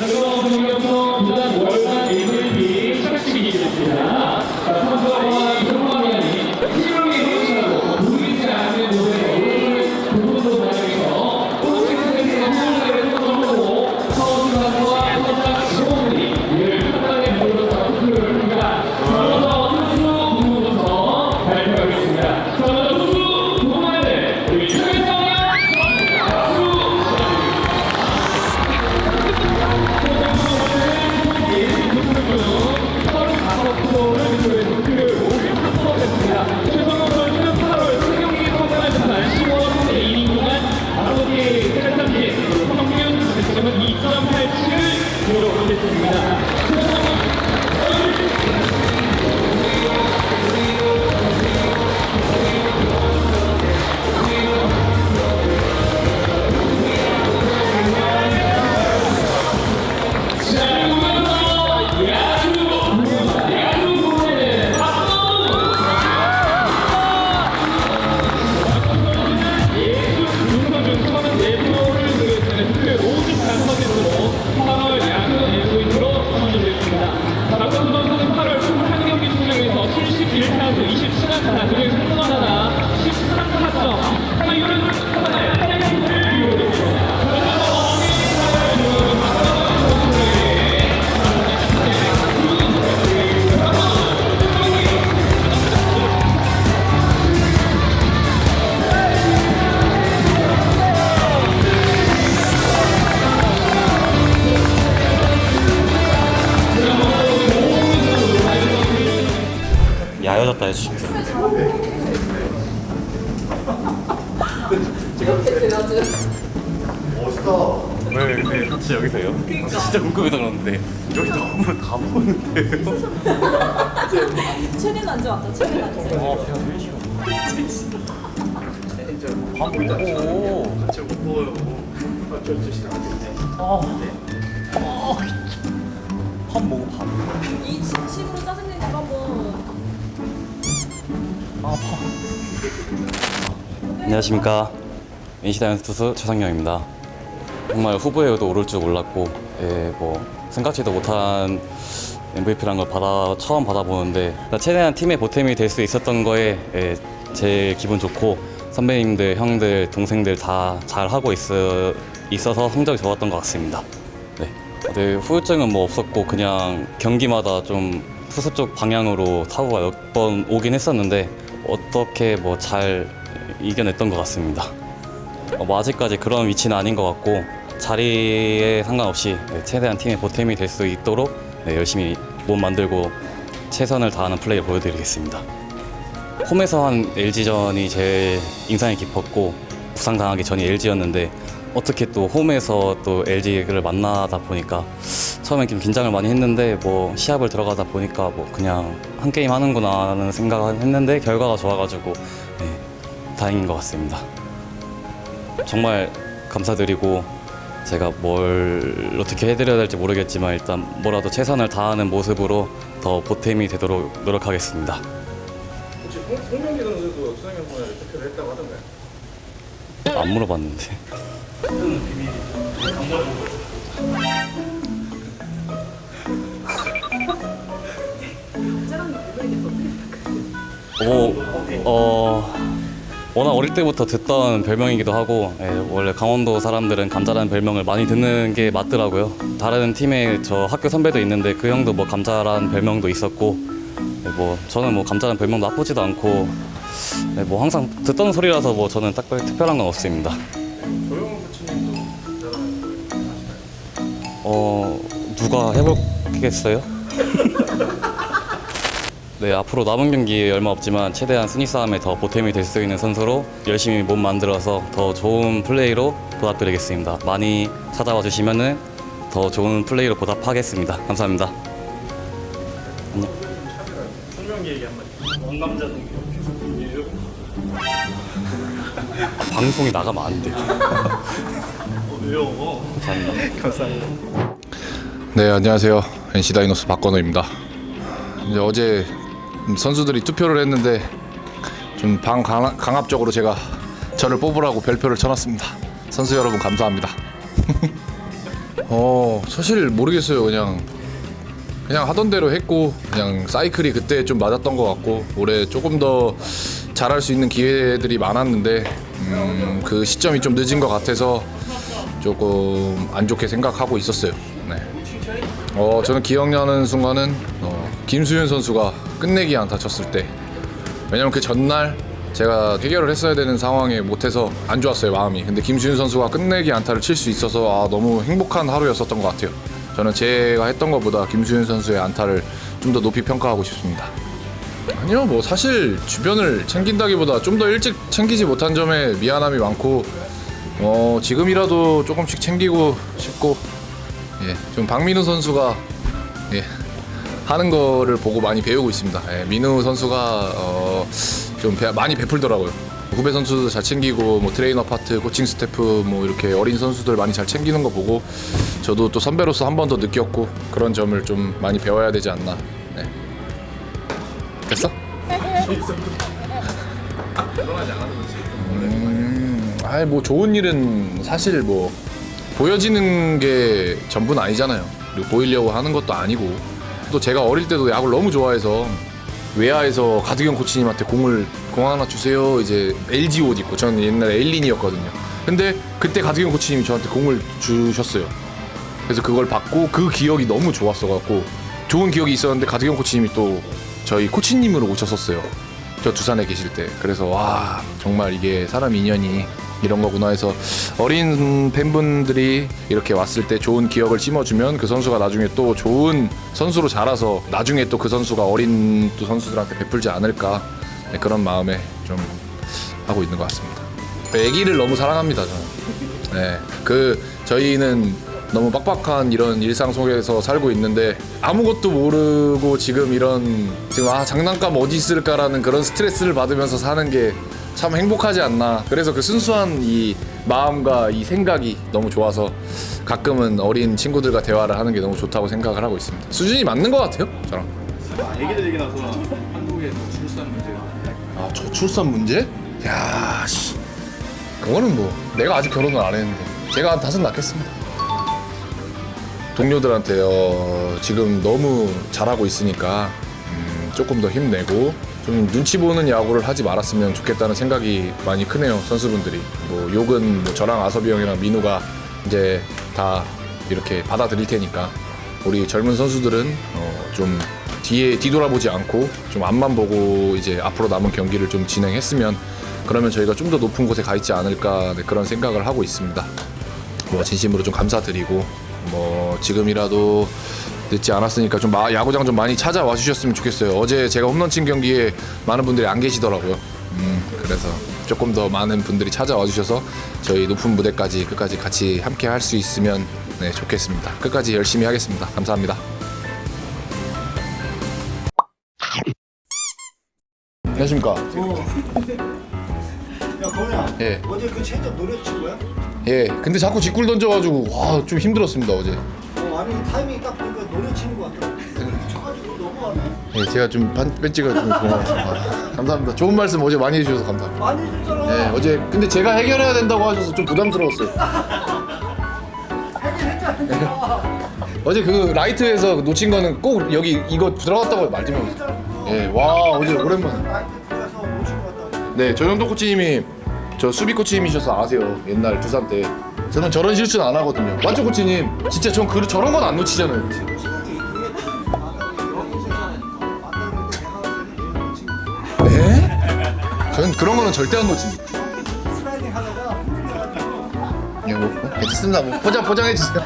よいしょ。 왜, 왜 같이 여기서요? 진짜 궁금해서 그러는데 여기 너무 다 보는데요? 최근 안주 왔다. 최근 안주. 어, 제가 제일 싫어. 밥 먹고 제가 못 먹어요. 아, 저 드시면 안 되는데. 아, 아, 밥 먹어 밥. 이 진심으로 짜증낸 거 한번. 아, 밥. 안녕하십니까 인시다이언스 투수 최상영입니다. 정말 후보에도 오를 줄 몰랐고, 예, 뭐 생각지도 못한 MVP란 걸 받아 처음 받아보는데 최대한 팀의 보탬이 될 수 있었던 거에 예, 제일 기분 좋고 선배님들, 형들, 동생들 다 잘 하고 있어 있어서 성적이 좋았던 것 같습니다. 네. 네, 후유증은 뭐 없었고 그냥 경기마다 좀 투수 쪽 방향으로 타구가 몇 번 오긴 했었는데 어떻게 뭐 잘 이겨냈던 것 같습니다. 어, 뭐 아직까지 그런 위치는 아닌 것 같고 자리에 상관없이 네, 최대한 팀의 보탬이 될 수 있도록 네, 열심히 몸 만들고 최선을 다하는 플레이를 보여드리겠습니다. 홈에서 한 LG전이 제일 인상이 깊었고 부상당하기 전이 LG였는데 어떻게 또 홈에서 또 LG를 만나다 보니까 처음엔 좀 긴장을 많이 했는데 뭐 시합을 들어가다 보니까 뭐 그냥 한 게임 하는구나 하는 생각을 했는데 결과가 좋아가지고 네, 다행인 것 같습니다. 정말 감사드리고 제가 뭘 어떻게 해드려야 될지 모르겠지만 일단 뭐라도 최선을 다하는 모습으로 더 보탬이 되도록 노력하겠습니다. 혹시 송, 송명기 선수도 수상형 분을 투표를 했다고 하던가요? 안 물어봤는데. 뭐, 어, 워낙 어릴 때부터 듣던 별명이기도 하고, 예, 원래 강원도 사람들은 감자라는 별명을 많이 듣는 게 맞더라고요. 다른 팀에 저 학교 선배도 있는데 그 형도 뭐 감자라는 별명도 있었고, 예, 뭐 저는 뭐 감자라는 별명도 나쁘지도 않고, 예, 뭐 항상 듣던 소리라서 뭐 저는 딱히 특별한 건 없습니다. 조용 부치님도 감자라는 걸 아시나요? 어 누가 해보겠어요? 네 앞으로 남은 경기 얼마 없지만 최대한 순위 싸움에 더 보탬이 될 수 있는 선수로 열심히 몸 만들어서 더 좋은 플레이로 보답드리겠습니다. 많이 찾아와 주시면은 더 좋은 플레이로 보답하겠습니다. 감사합니다. 안녕. 송명기 얘기 한마디. 원남자 동기요. 방송이 나가면 안. 어, 왜요? 감사합니다. 감사합니다. 네 안녕하세요 NC 다이노스 박건호입니다. 이제 어제 선수들이 투표를 했는데 좀 방 강압적으로 제가 저를 뽑으라고 별표를 쳐놨습니다. 선수 여러분 감사합니다. 어 사실 모르겠어요 그냥 그냥 하던 대로 했고 그냥 사이클이 그때 좀 맞았던 것 같고 올해 조금 더 잘할 수 있는 기회들이 많았는데 음, 그 시점이 좀 늦은 것 같아서 조금 안 좋게 생각하고 있었어요. 네. 어 저는 기억나는 순간은 어, 김수현 선수가 끝내기 안타 쳤을 때. 왜냐면 그 전날 제가 해결을 했어야 되는 상황에 못해서 안 좋았어요 마음이. 근데 김수현 선수가 끝내기 안타를 칠 수 있어서 아 너무 행복한 하루였었던 것 같아요. 저는 제가 했던 것보다 김수현 선수의 안타를 좀 더 높이 평가하고 싶습니다. 아니요 뭐 사실 주변을 챙긴다기보다 좀 더 일찍 챙기지 못한 점에 미안함이 많고 어 지금이라도 조금씩 챙기고 싶고 예, 좀 박민우 선수가 예, 하는 거를 보고 많이 배우고 있습니다. 예, 민우 선수가 어, 좀 배- 많이 베풀더라고요. 후배 선수도 잘 챙기고 뭐 트레이너 파트, 코칭 스태프 뭐 이렇게 어린 선수들 많이 잘 챙기는 거 보고 저도 또 선배로서 한 번 더 느꼈고 그런 점을 좀 많이 배워야 되지 않나. 네. 됐어? 음, 아이 뭐 좋은 일은 사실 뭐 보여지는 게 전부는 아니잖아요. 보이려고 하는 것도 아니고 또 제가 어릴 때도 야구를 너무 좋아해서 외야에서 가드경 코치님한테 공을 공 하나 주세요. 이제 LG 옷 입고 저는 옛날에 에일린이었거든요. 근데 그때 가드경 코치님이 저한테 공을 주셨어요. 그래서 그걸 받고 그 기억이 너무 좋았어 갖고 좋은 기억이 있었는데 가드경 코치님이 또 저희 코치님으로 오셨었어요. 저 두산에 계실 때 그래서 와 정말 이게 사람 인연이 이런 거구나 해서 어린 팬분들이 이렇게 왔을 때 좋은 기억을 심어주면 그 선수가 나중에 또 좋은 선수로 자라서 나중에 또 그 선수가 어린 또 선수들한테 베풀지 않을까 네, 그런 마음에 좀 하고 있는 것 같습니다. 애기를 너무 사랑합니다 저는. 네, 그 저희는 너무 빡빡한 이런 일상 속에서 살고 있는데 아무것도 모르고 지금 이런 지금 아 장난감 어디 있을까라는 그런 스트레스를 받으면서 사는 게 참 행복하지 않나. 그래서 그 순수한 이 마음과 이 생각이 너무 좋아서 가끔은 어린 친구들과 대화를 하는 게 너무 좋다고 생각을 하고 있습니다. 수준이 맞는 것 같아요, 저랑. 얘기들 얘기 나서 한국의 출산 문제가 아 저출산 문제? 야 씨. 그거는 뭐 내가 아직 결혼을 안 했는데 제가 한 다섯 낳겠습니다. 동료들한테 어, 지금 너무 잘하고 있으니까 음, 조금 더 힘내고 좀 눈치 보는 야구를 하지 말았으면 좋겠다는 생각이 많이 크네요 선수분들이 뭐 욕은 뭐 저랑 아섭이 형이랑 민우가 이제 다 이렇게 받아들일 테니까 우리 젊은 선수들은 어, 좀 뒤에 뒤돌아보지 않고 좀 앞만 보고 이제 앞으로 남은 경기를 좀 진행했으면 그러면 저희가 좀 더 높은 곳에 가 있지 않을까 네, 그런 생각을 하고 있습니다. 뭐 진심으로 좀 감사드리고 뭐 지금이라도 늦지 않았으니까 좀 마- 야구장 좀 많이 찾아와 주셨으면 좋겠어요. 어제 제가 홈런 친 경기에 많은 분들이 안 계시더라고요. 음, 그래서 조금 더 많은 분들이 찾아와 주셔서 저희 높은 무대까지 끝까지 같이 함께 할 수 있으면 네, 좋겠습니다. 끝까지 열심히 하겠습니다. 감사합니다. 안녕하십니까? 야 예. 어제 그 체인점 노래 친 거야? 예, 근데 자꾸 직굴 던져가지고 와 좀 힘들었습니다 어제. 어 아니 타이밍 딱 보니까 노래 치는 거 같더라고 쳐가지고 넘어가네 예, 제가 좀 반, 벤치가 좀 고마웠습니다. 감사합니다. 좋은 말씀 어제 많이 해주셔서 감사합니다. 많이 해줬잖아 예, 어제 근데 제가 해결해야 된다고 하셔서 좀 부담스러웠어요. 해결했잖아 어제 그 라이트에서 놓친 거는 꼭 여기 이거 들어갔다고 말좀 해주세요. 예, 와 어제 오랜만에. 나이트 네, 전현도 코치님이 저 수비 코치님이셔서 아세요. 옛날 두산 때. 저는 저런 실수는 안 하거든요. 맞죠 코치님? 진짜 전 그, 저런 건 안 놓치잖아요. 네? 저는 그런 거는 절대 안 놓칩니다. 예, 뭐, 어? 괜찮습니다. 뭐 포장 포장해 주세요.